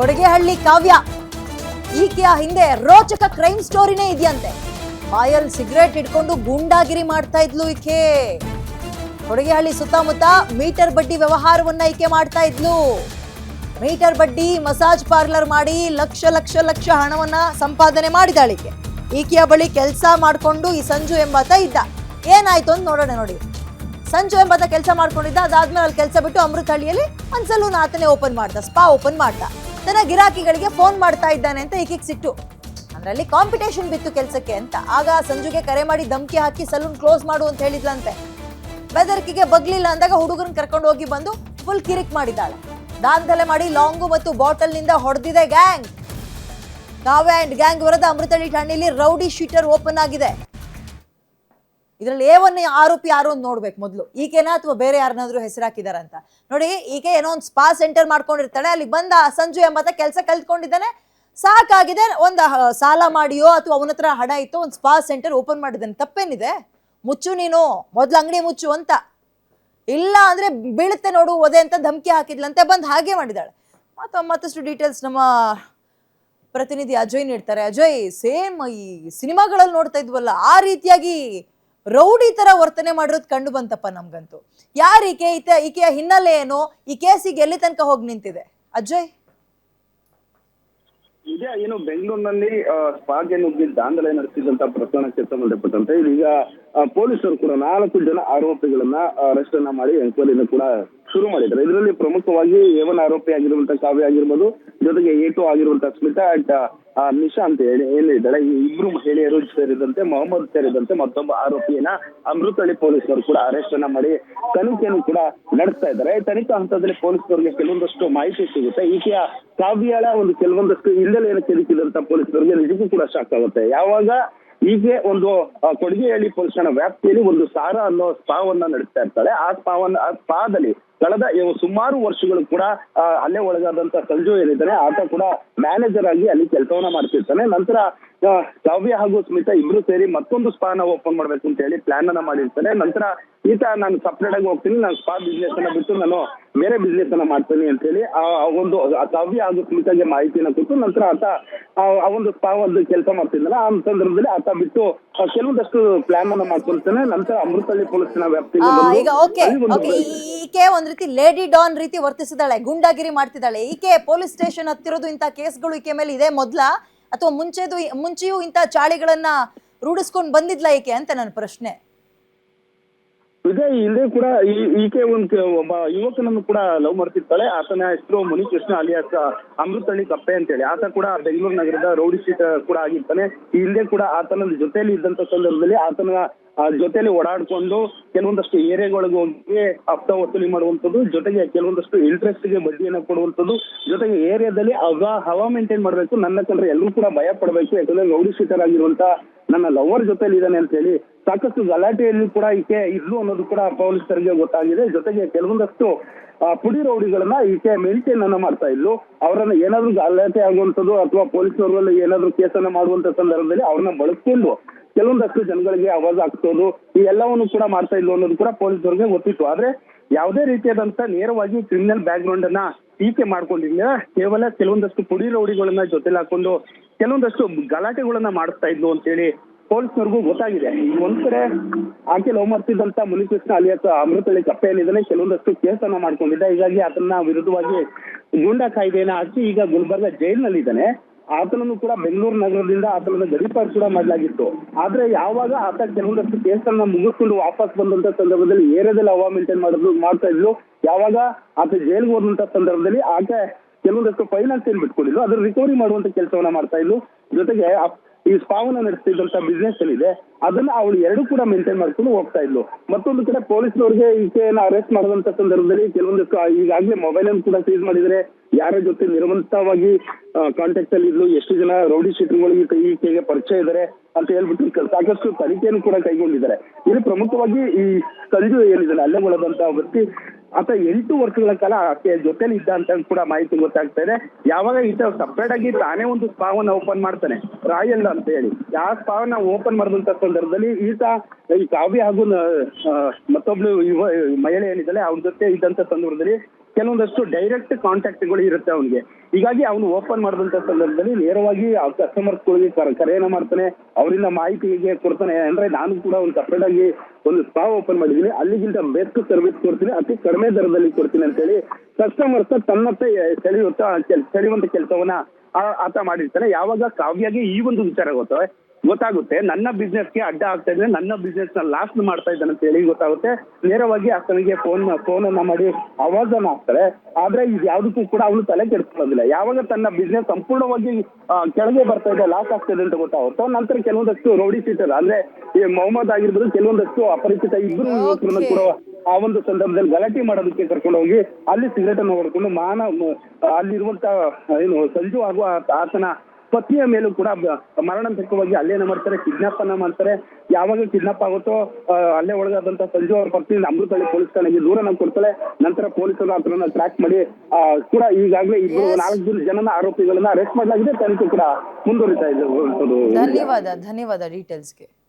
ಕೊಡಗೆಹಳ್ಳಿ ಕಾವ್ಯ. ಈಕೆಯ ಹಿಂದೆ ರೋಚಕ ಕ್ರೈಮ್ ಸ್ಟೋರಿನೇ ಇದೆಯಂತೆ. ಬಾಯಲ್ ಸಿಗರೇಟ್ ಇಟ್ಕೊಂಡು ಗೂಂಡಾಗಿರಿ ಮಾಡ್ತಾ ಇದ್ಲು ಈಕೆ. ಕೊಡಗೆಹಳ್ಳಿ ಸುತ್ತಮುತ್ತ ಮೀಟರ್ ಬಡ್ಡಿ ವ್ಯವಹಾರವನ್ನ ಈಕೆ ಮಾಡ್ತಾ ಇದ್ಲು. ಮೀಟರ್ ಬಡ್ಡಿ, ಮಸಾಜ್ ಪಾರ್ಲರ್ ಮಾಡಿ ಲಕ್ಷ ಲಕ್ಷ ಲಕ್ಷ ಹಣವನ್ನ ಸಂಪಾದನೆ ಮಾಡಿದಾಳೆ ಈಕೆ. ಈಕೆಯ ಬಳಿ ಕೆಲಸ ಮಾಡಿಕೊಂಡು ಈ ಸಂಜು ಎಂಬಾತ ಇದ್ದ. ಏನಾಯ್ತು ಅಂತ ನೋಡೋಣ ನೋಡಿ. ಸಂಜು ಎಂಬಾತ ಕೆಲಸ ಮಾಡ್ಕೊಂಡಿದ್ದ. ಅದಾದ್ಮೇಲೆ ಅಲ್ಲಿ ಕೆಲಸ ಬಿಟ್ಟು ಅಮೃತಹಳ್ಳಿಯಲ್ಲಿ ಒಂದ್ಸಲೂ ಸಲೂನ್ ಆತನೇ ಓಪನ್ ಮಾಡ್ದ. ಸ್ಪಾ ಓಪನ್ ಮಾಡ್ದ. ತನ್ನ ಗಿರಾಕಿಗಳಿಗೆ ಫೋನ್ ಮಾಡ್ತಾ ಇದ್ದಾನೆ ಅಂತ ಈಕೆಗೆ ಸಿಟ್ಟು. ಅದರಲ್ಲಿ ಕಾಂಪಿಟೇಷನ್ ಬಿತ್ತು ಕೆಲಸಕ್ಕೆ ಅಂತ. ಆಗ ಸಂಜುಗೆ ಕರೆ ಮಾಡಿ ಧಮಕಿ ಹಾಕಿ ಸಲೂನ್ ಕ್ಲೋಸ್ ಮಾಡು ಅಂತ ಹೇಳಿದ್ಲಂತೆ. ಬೆದರಿಕೆಗೆ ಬಗ್ಲಿಲ್ಲ ಅಂದಾಗ ಹುಡುಗರನ್ನ ಕರ್ಕೊಂಡು ಹೋಗಿ ಬಂದು ಫುಲ್ ಕಿರಿಕ್ ಮಾಡಿದ್ದಾಳೆ. ದಾಂಧಲೆ ಮಾಡಿ ಲಾಂಗು ಮತ್ತು ಬಾಟಲ್ನಿಂದ ಹೊಡೆದಿದೆ ಗ್ಯಾಂಗ್ ಕಾವ್ಯ ಅಂಡ್ ಗ್ಯಾಂಗ್ ವರದ ಅಮೃತಹಳ್ಳಿ ಠಾಣೆಯಲ್ಲಿ ರೌಡಿ ಶೀಟರ್ ಓಪನ್ ಆಗಿದೆ. ಇದರಲ್ಲಿ ಏ ಒನ್ ಆರೋಪಿ ಯಾರು ಅಂತ ನೋಡ್ಬೇಕು ಮೊದಲು. ಈಕೆನ ಅಥವಾ ಬೇರೆ ಯಾರನ್ನಾದ್ರೂ ಹೆಸರು ಅಂತ ನೋಡಿ, ಈಕೆ ಏನೋ ಒಂದು ಸ್ಪಾ ಸೆಂಟರ್ ಮಾಡ್ಕೊಂಡಿರ್ತಾಳೆ ಅಲ್ಲಿ ಬಂದ ಸಂಜು ಎಂಬತ್ತ ಕೆಲಸ ಕಲ್ತ್ಕೊಂಡಿದ್ದಾನೆ. ಸಾಕಾಗಿದೆ, ಒಂದು ಸಾಲ ಮಾಡಿಯೋ ಅಥವಾ ಅವನ ಹತ್ರ ಹಣ ಇತ್ತು ಒಂದು ಸ್ಪಾ ಸೆಂಟರ್ ಓಪನ್ ಮಾಡಿದ್ದಾನೆ. ತಪ್ಪೇನಿದೆ? ಮುಚ್ಚು ನೀನು, ಮೊದಲು ಅಂಗಡಿ ಮುಚ್ಚು ಅಂತ. ಇಲ್ಲ ಅಂದ್ರೆ ಬೀಳುತ್ತೆ ನೋಡು, ಒದೆ ಅಂತ ಧಮಕಿ ಹಾಕಿದ್ಲಂತೆ, ಬಂದು ಹಾಗೆ ಮಾಡಿದಾಳೆ ಮತ್ತು ಮತ್ತಷ್ಟು ಡೀಟೇಲ್ಸ್ ನಮ್ಮ ಪ್ರತಿನಿಧಿ ಅಜಯ್ ನೀಡ್ತಾರೆ. ಅಜಯ್ ಸೇಮ್ ಈ ಸಿನಿಮಾಗಳಲ್ಲಿ ನೋಡ್ತಾ ಇದ್ವಲ್ಲ, ಆ ರೀತಿಯಾಗಿ ರೌಡಿ ತರ ವರ್ತನೆ ಮಾಡಿರೋದು ಕಂಡು ಬಂತಪ್ಪ ನಮ್ಗಂತೂ. ಯಾರೀಕೆ ಈತ ಈಕೆಯ ಹಿನ್ನೆಲೆ ಏನು, ಈ ಕೇಸಿಗೆ ಎಲ್ಲಿ ತನಕ ಹೋಗಿ ನಿಂತಿದೆ? ಅಜಯ್ ಇದೇ, ಏನು ಬೆಂಗಳೂರಿನಲ್ಲಿ ಸ್ಪಾಗೆ ನುಗ್ಗಿ ದಾಂಧಲೆ ನಡೆಸಿದಂತ ಪ್ರಕರಣಕ್ಕೆ ಸಂಬಂಧಪಟ್ಟಂತೆ ಇದೀಗ ಪೊಲೀಸರು ಕೂಡ ನಾಲ್ಕು ಜನ ಆರೋಪಿಗಳನ್ನ ಅರೆಸ್ಟ್ ಅನ್ನ ಮಾಡಿ ಎನ್ಕ್ವೈರಿನ ಕೂಡ ಶುರು ಮಾಡಿದ್ದಾರೆ. ಇದರಲ್ಲಿ ಪ್ರಮುಖವಾಗಿ ಏವನ್ ಆರೋಪಿ ಆಗಿರುವಂತಹ ಕಾವ್ಯ ಆಗಿರ್ಬೋದು, ಜೊತೆಗೆ ಏಟು ಆಗಿರುವಂತ ಸ್ಮಿತಾ ಅಂಡ್ ನಿಶಾ ಅಂತ ಹೇಳಿ ಏನಿದ್ದಾಳೆ ಈ ಇಬ್ರು ಮಹಿಳೆಯರು ಸೇರಿದಂತೆ, ಮೊಹಮ್ಮದ್ ಸೇರಿದಂತೆ ಮತ್ತೊಬ್ಬ ಆರೋಪಿಯನ್ನ ಅಮೃತಹಳ್ಳಿ ಪೊಲೀಸರು ಕೂಡ ಅರೆಸ್ಟ್ ಅನ್ನ ಮಾಡಿ ತನಿಖೆಯನ್ನು ಕೂಡ ನಡೆಸ್ತಾ ಇದ್ದಾರೆ. ತನಿಖಾ ಹಂತದಲ್ಲಿ ಪೊಲೀಸರಿಗೆ ಕೆಲವೊಂದಷ್ಟು ಮಾಹಿತಿ ಸಿಗುತ್ತೆ. ಈಕೆಯ ಕಾವ್ಯಾಳ ಒಂದು ಕೆಲವೊಂದಷ್ಟು ಹಿನ್ನೆಲೆಯನ್ನು ಕೆದಕಿದಂತ ಪೊಲೀಸರಿಗೆ ನಿಜಕ್ಕೂ ಕೂಡ ಶಾಕ್ ಆಗುತ್ತೆ. ಯಾವಾಗ ಹೀಗೆ ಒಂದು ಕೊಡಗೆಹಳ್ಳಿ ಪೊಲೀಸ್ ಠಾಣಾ ವ್ಯಾಪ್ತಿಯಲ್ಲಿ ಒಂದು ಸಾರ ಅನ್ನೋ ಸ್ಪಾವನ್ನ ನಡೆಸ್ತಾ ಇರ್ತಾಳೆ. ಆ ಸ್ಪಾವನ್ನ, ಆ ಸ್ಪಾದಲ್ಲಿ ಕಳೆದ ಸುಮಾರು ವರ್ಷಗಳು ಕೂಡ ಅಲ್ಲೇ ಒಳಗಾದಂತ ಸಂಜು ಏನಿದ್ದಾನೆ ಆತ ಕೂಡ ಮ್ಯಾನೇಜರ್ ಆಗಿ ಅಲ್ಲಿ ಕೆಲಸವನ್ನ ಮಾಡ್ತಿರ್ತಾನೆ. ನಂತರ ಕಾವ್ಯ ಹಾಗೂ ಸ್ಮಿತಾ ಇಬ್ರು ಸೇರಿ ಮತ್ತೊಂದು ಸ್ಪಾನ ಓಪನ್ ಮಾಡ್ಬೇಕು ಅಂತ ಹೇಳಿ ಪ್ಲಾನ್ ಅನ್ನ ಮಾಡಿರ್ತಾನೆ. ನಂತರ ಈತ ನಾನು ಸಪ್ರೇಟ್ ಆಗಿ ಹೋಗ್ತೀನಿ ನಾನು ಸ್ಪಾ ಬಿಸ್ನೆಸ್ ಅನ್ನ ಬಿಟ್ಟು ನಾನು ಬೇರೆ ಬಿಸ್ನೆಸ್ ಅನ್ನ ಮಾಡ್ತೀನಿ ಅಂತ ಹೇಳಿ ಆ ಒಂದು ಕಾವ್ಯ ಹಾಗೂ ಸ್ಮಿತಾಗೆ ಮಾಹಿತಿಯನ್ನ ಕೊಟ್ಟು ನಂತರ ಆತ ಆ ಒಂದು ಸ್ಪಾ ಒಂದು ಕೆಲಸ ಮಾಡ್ತಿದ್ದಲ್ಲ ಆ ಸಂದರ್ಭದಲ್ಲಿ ಆತ ಬಿಟ್ಟು ಕೆಲವೊಂದಷ್ಟು ಪ್ಲಾನ್ ಅನ್ನ ಮಾಡ್ಕೊಳ್ತಾನೆ. ನಂತರ ಅಮೃತಹಳ್ಳಿ ಪೊಲೀಸ್ ಠಾಣಾ ಆ, ವ್ಯಾಪ್ತಿಗೆ ರೀತಿ ಲೇಡಿ ಡಾನ್ ರೀತಿ ವರ್ತಿಸಿದಾಳೆ ಗುಂಡಾಗಿರಿ ಮಾಡ್ತಿದ್ದಾಳೆ. ಈಕೆ ಪೊಲೀಸ್ ಸ್ಟೇಷನ್ ಹತ್ತಿರೋದು ಇಂಥ ಕೇಸ್ಗಳು ಈಕೆ ಮೇಲೆ ಇದೆ ಮೊದ್ಲ? ಅಥವಾ ಮುಂಚೆದು, ಮುಂಚೆಯೂ ಇಂಥ ಚಾಳಿಗಳನ್ನ ರೂಢಿಸ್ಕೊಂಡು ಬಂದಿದ್ಲಾ ಈಕೆ ಅಂತ ನನ್ನ ಪ್ರಶ್ನೆ. ಇದೇ ಇಲ್ಲದೆ ಕೂಡ ಈಕೆ ಒಂದು ಒಬ್ಬ ಯುವಕನನ್ನು ಕೂಡ ಲವ್ ಮಾಡ್ತಿರ್ತಾಳೆ. ಆತನ ಹೆಸರು ಮುನಿಕೃಷ್ಣ ಅಲಿಯಾಸ್ ಅಮೃತಹಳ್ಳಿ ಕಪ್ಪೆ ಅಂತೇಳಿ. ಆತ ಕೂಡ ಬೆಂಗಳೂರು ನಗರದ ರೌಡಿ ಶೀಟ್ ಕೂಡ ಆಗಿರ್ತಾನೆ. ಇಲ್ಲದೆ ಕೂಡ ಆತನ ಜೊತೆಯಲ್ಲಿ ಇದ್ದಂತ ಸಂದರ್ಭದಲ್ಲಿ ಆತನ ಜೊತೆಯಲ್ಲಿ ಓಡಾಡ್ಕೊಂಡು ಕೆಲವೊಂದಷ್ಟು ಏರಿಯಾಗಳಿಗೆ ಅಪ್ತ ವಸೂಲಿ ಮಾಡುವಂಥದ್ದು, ಜೊತೆಗೆ ಕೆಲವೊಂದಷ್ಟು ಇಂಟ್ರೆಸ್ಟ್ಗೆ ಬಡ್ಡಿಯನ್ನ ಕೊಡುವಂಥದ್ದು, ಜೊತೆಗೆ ಏರಿಯಾದಲ್ಲಿ ಹವಾ ಹವಾ ಮೇಂಟೈನ್ ಮಾಡಬೇಕು. ನನ್ನ ಕಂಡ್ರೆ ಎಲ್ಲರೂ ಕೂಡ ಭಯ ಪಡಬೇಕು. ಯಾಕಂದ್ರೆ ರೌಡಿ ಶೀಟರ್ ಆಗಿರುವಂತ ನನ್ನ ಲವರ್ ಜೊತೆಲಿ ಇದ್ದಾನೆ ಅಂತ ಹೇಳಿ ಸಾಕಷ್ಟು ಗಲಾಟೆಯಲ್ಲಿ ಕೂಡ ಈಕೆ ಇದ್ಲು ಅನ್ನೋದು ಕೂಡ ಪೊಲೀಸರಿಗೆ ಗೊತ್ತಾಗಿದೆ. ಜೊತೆಗೆ ಕೆಲವೊಂದಷ್ಟು ಪುಡಿ ರೌಡಿಗಳನ್ನ ಈಕೆ ಅನ್ನ ಮಾಡ್ತಾ ಇದ್ಲು. ಅವರನ್ನ ಏನಾದ್ರೂ ಗಲಾಟೆ ಆಗುವಂಥದ್ದು ಅಥವಾ ಪೊಲೀಸರಲ್ಲಿ ಏನಾದ್ರೂ ಕೇಸನ್ನ ಮಾಡುವಂತ ಸಂದರ್ಭದಲ್ಲಿ ಅವ್ರನ್ನ ಬಳಸ್ಕೊಂಡು ಕೆಲವೊಂದಷ್ಟು ಜನಗಳಿಗೆ ಆವಾಜ್ ಹಾಕ್ಸೋದು, ಈ ಎಲ್ಲವನ್ನು ಕೂಡ ಮಾಡ್ತಾ ಇದ್ಲು ಅನ್ನೋದು ಕೂಡ ಪೊಲೀಸರಿಗೆ ಗೊತ್ತಿತ್ತು. ಆದ್ರೆ ಯಾವುದೇ ರೀತಿಯಾದಂತ ನೇರವಾಗಿ ಕ್ರಿಮಿನಲ್ ಬ್ಯಾಕ್ ಗ್ರೌಂಡ್ ಅನ್ನ ಟೀಕೆ ಮಾಡ್ಕೊಂಡಿರ್ಲಿಲ್ಲ ಕೇವಲ ಕೆಲವೊಂದಷ್ಟು ಪುಡಿ ರೌಡಿಗಳನ್ನ ಜೊತೆಲಿ ಹಾಕೊಂಡು ಕೆಲವೊಂದಷ್ಟು ಗಲಾಟೆಗಳನ್ನ ಮಾಡಿಸ್ತಾ ಇದ್ಲು ಅಂತೇಳಿ ಪೊಲೀಸ್ನವ್ರಿಗೂ ಗೊತ್ತಾಗಿದೆ. ಒಂದ್ ಕಡೆ ಆಕೆ ಲವ್ ಮಾಡ್ತಿದ್ದಂತ ಮುನಿಕೃಷ್ಣ ಅಥವಾ ಅಮೃತಹಳ್ಳಿ ಕಪ್ಪೆ ಏನಿದ್ದಾನೆ ಕೆಲವೊಂದಷ್ಟು ಕೇಸನ್ನ ಮಾಡ್ಕೊಂಡಿದ್ದ. ಹೀಗಾಗಿ ಆತನ ವಿರುದ್ಧವಾಗಿ ಗೂಂಡಾ ಕಾಯ್ದೆಯನ್ನ ಹಾಕಿ ಈಗ ಗುಲ್ಬರ್ಗ ಜೈಲ್ನಲ್ಲಿದ್ದಾನೆ. ಆತನನ್ನು ಕೂಡ ಬೆಂಗಳೂರು ನಗರದಿಂದ ಆತನನ್ನು ಗಡಿಪಾರ್ ಕೂಡ ಮಾಡಲಾಗಿತ್ತು. ಆದ್ರೆ ಯಾವಾಗ ಆತ ಕೆಲವೊಂದಷ್ಟು ಕೇಸನ್ನ ಮುಗಿಸ್ಕೊಂಡು ವಾಪಸ್ ಬಂದಂತ ಸಂದರ್ಭದಲ್ಲಿ ಏರಿಯಾದಲ್ಲಿ ಹವಾ ಮೇಂಟೈನ್ ಮಾಡಿದ್ರು ಮಾಡ್ತಾ ಇದ್ಲು, ಯಾವಾಗ ಆತ ಜೈಲ್ಗೆ ಹೋದಂತ ಸಂದರ್ಭದಲ್ಲಿ ಆಕೆ ಕೆಲವೊಂದಷ್ಟು ಫೈನಾನ್ಸ್ ಏನ್ ಬಿಟ್ಕೊಂಡಿದ್ರು ಅದ್ರ ರಿಕವರಿ ಮಾಡುವಂತ ಕೆಲಸವನ್ನ ಮಾಡ್ತಾ ಇದ್ಲು. ಜೊತೆಗೆ ಈ ಸ್ಪಾವನ ನಡೆಸ್ತಿದ್ದಂತ ಬಿಸ್ನೆಸ್ ಏನಿದೆ ಅದನ್ನ ಅವಳು ಎರಡು ಕೂಡ ಮೇಂಟೈನ್ ಮಾಡ್ಕೊಂಡು ಹೋಗ್ತಾ ಇದ್ಲು. ಮತ್ತೊಂದು ಕಡೆ ಪೊಲೀಸ್ನವ್ರಿಗೆ ಈಕೆಯನ್ನ ಅರೆಸ್ಟ್ ಮಾಡುವಂತ ಸಂದರ್ಭದಲ್ಲಿ ಕೆಲವೊಂದಷ್ಟು ಈಗಾಗಲೇ ಮೊಬೈಲ್ ಅನ್ನು ಕೂಡ ಸೀಸ್ ಮಾಡಿದರೆ ಯಾರ ಜೊತೆ ನಿರಂತರವಾಗಿ ಕಾಂಟ್ಯಾಕ್ಟ್ ಅಲ್ಲಿ ಇದ್ಲು, ಎಷ್ಟು ಜನ ರೌಡಿ ಶೀಟರ್ಗಳಿಗೆ ಈಕೆ- ಈಕೆಗೆ ಪರಿಚಯ ಇದ್ದಾರೆ ಅಂತ ಹೇಳ್ಬಿಟ್ಟು ಸಾಕಷ್ಟು ತನಿಖೆಯನ್ನು ಕೂಡ ಕೈಗೊಂಡಿದ್ದಾರೆ. ಇಲ್ಲಿ ಪ್ರಮುಖವಾಗಿ ಈ ಸಂಜು ಏನಿದೆ, ಅಲ್ಲೇ ಒಳಗಂತ ವ್ಯಕ್ತಿ ಆತ ಎಂಟು ವರ್ಷಗಳ ಕಾಲ ಆಕೆ ಜೊತೆಲಿ ಇದ್ದ ಅಂತ ಕೂಡ ಮಾಹಿತಿ ಗೊತ್ತಾಗ್ತಾ ಇದೆ. ಯಾವಾಗ ಈತ ಸಪ್ರೇಟ್ ಆಗಿ ತಾನೇ ಒಂದು ಸ್ಪಾವನ್ನ ಓಪನ್ ಮಾಡ್ತಾನೆ? ರಾಯಲ್ ಅಂತ ಹೇಳಿ. ಯಾವ ಸ್ಪಾವನ್ನ ಓಪನ್ ಮಾಡಿದಂತ ಸಂದರ್ಭದಲ್ಲಿ ಈತ ಈ ಕಾವ್ಯ ಹಾಗೂ ಮತ್ತೊಬ್ಳು ಯುವ ಮಹಿಳೆ ಏನಿದ್ದಾಳೆ, ಅವ್ರ ಜೊತೆ ಇದ್ದಂತ ಸಂದರ್ಭದಲ್ಲಿ ಕೆಲವೊಂದಷ್ಟು ಡೈರೆಕ್ಟ್ ಕಾಂಟ್ಯಾಕ್ಟ್ಗಳು ಇರುತ್ತೆ ಅವನಿಗೆ. ಹೀಗಾಗಿ ಅವನು ಓಪನ್ ಮಾಡಿದಂತ ಸಂದರ್ಭದಲ್ಲಿ ನೇರವಾಗಿ ಕಸ್ಟಮರ್ಸ್ಗಳಿಗೆ ಕರೆಯನ್ನ ಮಾಡ್ತಾನೆ, ಅವರಿಂದ ಮಾಹಿತಿಗೆ ಕೊಡ್ತಾನೆ. ಅಂದ್ರೆ ನಾನು ಕೂಡ ಒಂದು ಸಪ್ರೇಟ್ ಆಗಿ ಒಂದು ಸ್ಪಾ ಓಪನ್ ಮಾಡಿದ್ದೀನಿ ಅಲ್ಲಿಗಿಂತ ಬೆಸ್ಟ್ ಸರ್ವಿಸ್ ಕೊಡ್ತೀನಿ, ಅತಿ ಕಡಿಮೆ ದರದಲ್ಲಿ ಕೊಡ್ತೀನಿ ಅಂತೇಳಿ ಕಸ್ಟಮರ್ಸ್ ತನ್ನತ್ತ ಸೆಳೆಯುತ್ತ, ಸೆಳೆಯುವಂತ ಕೆಲಸವನ್ನ ಆತ ಮಾಡಿರ್ತಾನೆ. ಯಾವಾಗ ಕಾವ್ಯಗೆ ಈ ಒಂದು ವಿಚಾರ ಗೊತ್ತವೆ? ಗೊತ್ತಾಗುತ್ತೆ. ನನ್ನ ಬಿಸ್ನೆಸ್ಗೆ ಅಡ್ಡ ಆಗ್ತಾ ಇದ್ರೆ ನನ್ನ ಬಿಸ್ನೆಸ್ನ ಲಾಸ್ ಮಾಡ್ತಾ ಇದ್ದಾನೆ ಅಂತ ಹೇಳಿ ಗೊತ್ತಾಗುತ್ತೆ. ನೇರವಾಗಿ ಆತನಿಗೆ ಫೋನ್ ಫೋನ್ ಅನ್ನ ಮಾಡಿ ಅವಾಜನ್ನ ಹಾಕ್ತಾರೆ. ಆದ್ರೆ ಇದು ಯಾವ್ದಕ್ಕೂ ಕೂಡ ಅವನು ತಲೆ ಕೆಡಿಸ್ಕೊಳ್ಳೋದಿಲ್ಲ. ಯಾವಾಗ ತನ್ನ ಬಿಸ್ನೆಸ್ ಸಂಪೂರ್ಣವಾಗಿ ಕೆಳಗೆ ಬರ್ತಾ ಇದೆ ಲಾಸ್ ಆಗ್ತಾ ಇದೆ ಅಂತ ಗೊತ್ತಾಗುತ್ತೋ ನಂತರ ಕೆಲವೊಂದಷ್ಟು ರೌಡಿ ಶೀಟರ್ ಅಂದ್ರೆ ಈ ಮೊಹಮ್ಮದ್ ಆಗಿರ್ಬೋದು ಕೆಲವೊಂದಷ್ಟು ಅಪರಿಚಿತ ಇಬ್ಬರು ಯುವಕರನ್ನ ಕೂಡ ಆ ಒಂದು ಸಂದರ್ಭದಲ್ಲಿ ಗಲಾಟೆ ಮಾಡೋದಕ್ಕೆ ಕರ್ಕೊಂಡು ಹೋಗಿ ಅಲ್ಲಿ ಸಿಗರೇಟ್ ಅನ್ನು ಹೊಡ್ಕೊಂಡು ಮಾನ ಅಲ್ಲಿರುವಂತ ಏನು ಸಂಜು ಆಗುವ ಆತ- ಆತನ ಪತ್ನಿಯ ಮೇಲೂ ಕೂಡ ಬ- ಅಲ್ಲೇ ಅಲ್ಲೇನ ಮಾಡ್ತಾರೆ ಕಿಡ್ನಾಪ್ ಅನ್ನ ಮಾಡ್ತಾರೆ. ಯಾವಾಗ ಕಿಡ್ನಾಪ್ ಆಗುತ್ತೋ ಅಲ್ಲೇ ಒಳಗಾದಂತ ಸಂಜು ಅವ್ರ ಪತ್ನಿ ಅಮೃತಹಳ್ಳಿ ಪೊಲೀಸ್ ಠಾಣೆಗೆ ದೂರನ ಕೊಡ್ತಾಳೆ ನಂತರ ಪೊಲೀಸರು ಅದನ್ನ ಟ್ರ್ಯಾಕ್ ಮಾಡಿ ಕೂಡ ಈಗಾಗಲೇ ಇಬ್ಬರು. ನಾಲ್ಕು ಜನ ಜನನ ಆರೋಪಿಗಳನ್ನ ಅರೆಸ್ಟ್ ಮಾಡಲಾಗಿದೆ. ತನಿಖೆ ಕೂಡ ಮುಂದುವರಿತಾ ಇದೆ. ಧನ್ಯವಾದ ಧನ್ಯವಾದ ಡೀಟೇಲ್ಸ್ಗೆ